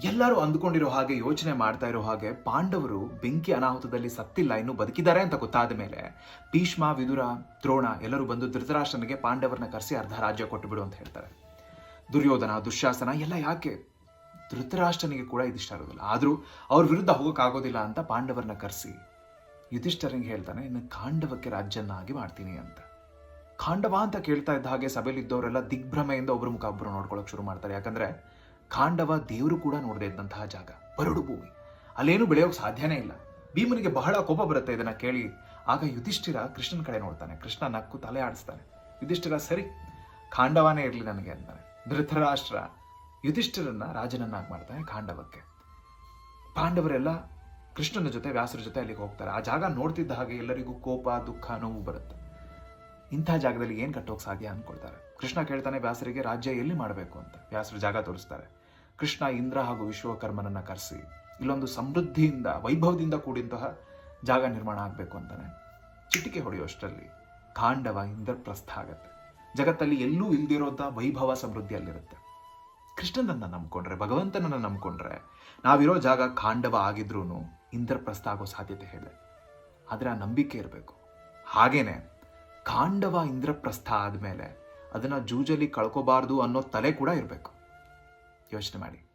ಎಲ್ಲರೂ ಅಂದುಕೊಂಡಿರೋ ಹಾಗೆ, ಯೋಚನೆ ಮಾಡ್ತಾ ಇರೋ ಹಾಗೆ ಪಾಂಡವರು ಬೆಂಕಿ ಅನಾಹುತದಲ್ಲಿ ಸತ್ತಿಲ್ಲ, ಇನ್ನು ಬದುಕಿದ್ದಾರೆ ಅಂತ ಗೊತ್ತಾದ ಮೇಲೆ ಭೀಷ್ಮ, ವಿದುರ, ದ್ರೋಣ ಎಲ್ಲರೂ ಬಂದು ಧೃತರಾಷ್ಟ್ರನಿಗೆ ಪಾಂಡವರನ್ನ ಕರೆಸಿ ಅರ್ಧ ರಾಜ್ಯ ಕೊಟ್ಟು ಬಿಡು ಅಂತ ಹೇಳ್ತಾರೆ. ದುರ್ಯೋಧನ ದುಶ್ಯಾಸನ ಎಲ್ಲ ಯಾಕೆ? ಧೃತರಾಷ್ಟ್ರನಿಗೆ ಕೂಡ ಇದಿಷ್ಟ ಆಗೋದಿಲ್ಲ. ಆದರೂ ಅವ್ರ ವಿರುದ್ಧ ಹೋಗೋಕ್ಕಾಗೋದಿಲ್ಲ ಅಂತ ಪಾಂಡವರನ್ನ ಕರೆಸಿ ಯುಧಿಷ್ಠರಿಗೆ ಹೇಳ್ತಾನೆ, ಇನ್ನು ಕಾಂಡವಕ್ಕೆ ರಾಜ್ಯನ್ನಾಗಿ ಮಾಡ್ತೀನಿ ಅಂತ. ಕಾಂಡವ ಅಂತ ಕೇಳ್ತಾ ಇದ್ದ ಹಾಗೆ ಸಭೆಯಲ್ಲಿದ್ದವರೆಲ್ಲ ದಿಗ್ಭ್ರಮೆಯಿಂದ ಒಬ್ರು ಮುಖ ಒಬ್ಬರು ನೋಡ್ಕೊಳ್ಳೋಕೆ ಶುರು ಮಾಡ್ತಾರೆ. ಯಾಕಂದ್ರೆ ಖಾಂಡವ ದೇವರು ಕೂಡ ನೋಡದೇ ಇದ್ದಂತಹ ಜಾಗ, ಬರಡು ಭೂಮಿ. ಅಲ್ಲೇನು ಬೆಳೆಯೋಕೆ ಸಾಧ್ಯನೇ ಇಲ್ಲ. ಭೀಮನಿಗೆ ಬಹಳ ಕೋಪ ಬರುತ್ತೆ ಇದನ್ನ ಕೇಳಿ. ಆಗ ಯುಧಿಷ್ಠಿರ ಕೃಷ್ಣನ ಕಡೆ ನೋಡ್ತಾನೆ. ಕೃಷ್ಣ ನಕ್ಕು ತಲೆ ಆಡಿಸ್ತಾನೆ. ಯುಧಿಷ್ಠಿರ, ಸರಿ ಖಾಂಡವಾನೇ ಇರಲಿ ನನಗೆ, ಅಂತಾನೆ. ಧೃತರಾಷ್ಟ್ರ. ಯುಧಿಷ್ಠಿರನ್ನ ರಾಜನನ್ನಾಗಿ ಮಾಡ್ತಾನೆ ಖಾಂಡವಕ್ಕೆ ಪಾಂಡವರೆಲ್ಲ ಕೃಷ್ಣನ ಜೊತೆ, ವ್ಯಾಸರ ಜೊತೆ ಅಲ್ಲಿಗೆ ಹೋಗ್ತಾರೆ. ಆ ಜಾಗ ನೋಡ್ತಿದ್ದ ಹಾಗೆ ಎಲ್ಲರಿಗೂ ಕೋಪ, ದುಃಖ, ನೋವು ಬರುತ್ತೆ. ಇಂಥ ಜಾಗದಲ್ಲಿ ಏನು ಕಟ್ಟೋಕೆ ಸಾಧ್ಯ ಅಂದ್ಕೊಳ್ತಾರೆ ಕೃಷ್ಣ ಕೇಳ್ತಾನೆ, ವ್ಯಾಸರಿಗೆ ರಾಜ್ಯ ಎಲ್ಲಿ ಮಾಡಬೇಕು ಅಂತ? ವ್ಯಾಸರು ಜಾಗ ತೋರಿಸ್ತಾರೆ. ಕೃಷ್ಣ ಇಂದ್ರ ಹಾಗೂ ವಿಶ್ವಕರ್ಮನನ್ನ ಕರೆಸಿ, ಇಲ್ಲೊಂದು ಸಮೃದ್ಧಿಯಿಂದ, ವೈಭವದಿಂದ ಕೂಡಿದಂತಹ ಜಾಗ ನಿರ್ಮಾಣ ಆಗಬೇಕು ಅಂತಾನೆ. ಚಿಟಿಕೆ ಹೊಡೆಯುವಷ್ಟರಲ್ಲಿ ಕಾಂಡವ ಇಂದ್ರಪ್ರಸ್ಥ ಆಗತ್ತೆ. ಜಗತ್ತಲ್ಲಿ ಎಲ್ಲೂ ಇಲ್ದಿರೋಂಥ ವೈಭವ ಸಮೃದ್ಧಿ ಅಲ್ಲಿರುತ್ತೆ. ಕೃಷ್ಣನನ್ನು ನಂಬ್ಕೊಂಡ್ರೆ, ಭಗವಂತನನ್ನ ನಂಬ್ಕೊಂಡ್ರೆ, ನಾವಿರೋ ಜಾಗ ಖಾಂಡವ ಆಗಿದ್ರೂ ಇಂದ್ರಪ್ರಸ್ಥ ಆಗೋ ಸಾಧ್ಯತೆ ಇದೆ. ಆದರೆ ಆ ನಂಬಿಕೆ ಇರಬೇಕು. ಹಾಗೇನೆ ಖಾಂಡವ ಇಂದ್ರಪ್ರಸ್ಥ ಆದಮೇಲೆ ಅದನ್ನ ಜೂಜಲಿ ಕಳ್ಕೋಬಾರ್ದು ಅನ್ನೋ ತಲೆ ಕೂಡ ಇರಬೇಕು. ಯೋಚನೆ ಮಾಡಿ.